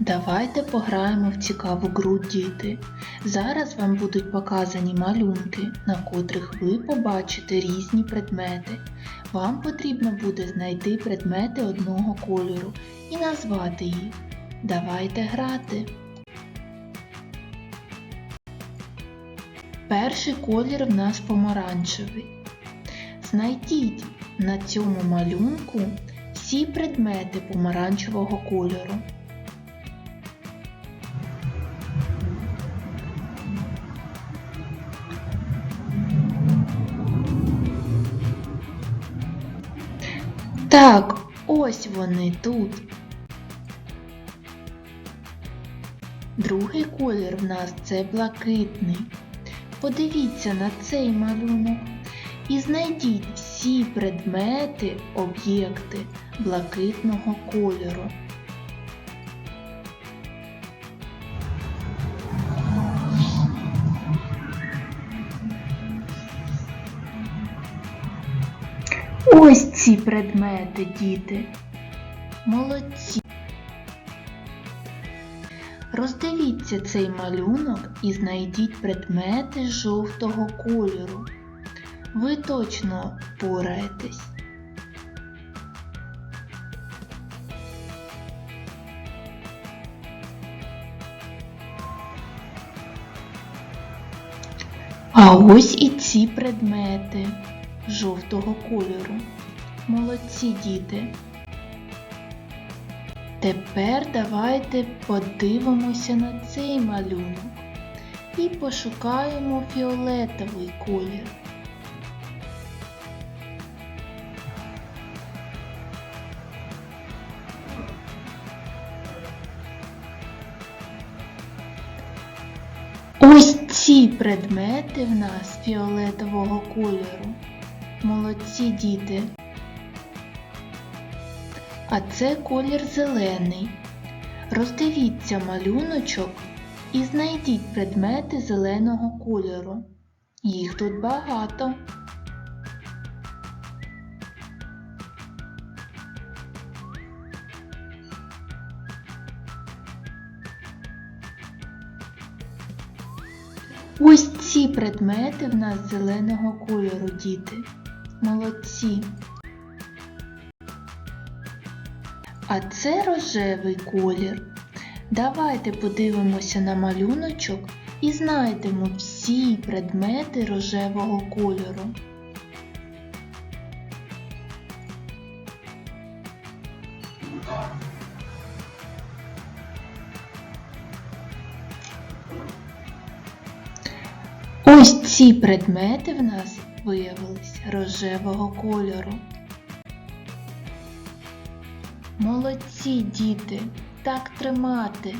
Давайте пограємо в цікаву гру діти. Зараз вам будуть показані малюнки, на котрих ви побачите різні предмети. Вам потрібно буде знайти предмети одного кольору і назвати їх. Давайте грати. Перший колір в нас помаранчевий. Знайдіть на цьому малюнку всі предмети помаранчевого кольору. Так, ось вони тут. Другий колір в нас це блакитний. Подивіться на цей малюнок і знайдіть всі предмети, об'єкти блакитного кольору. Ось ці предмети, діти. Молодці. Роздивіться цей малюнок і знайдіть предмети жовтого кольору. Ви точно впораєтесь. А ось і ці предмети жовтого кольору. Молодці діти. Тепер давайте подивимося на цей малюнок і пошукаємо фіолетовий колір. Ось ці предмети в нас фіолетового кольору. Молодці діти. А це колір зелений. Роздивіться малюночок і знайдіть предмети зеленого кольору. Їх тут багато. Ось ці предмети в нас зеленого кольору, діти. Молодці. А це рожевий колір. Давайте подивимося на малюночок і знайдемо всі предмети рожевого кольору. Ось ці предмети в нас виявились рожевого кольору. Молодці, діти, так тримати.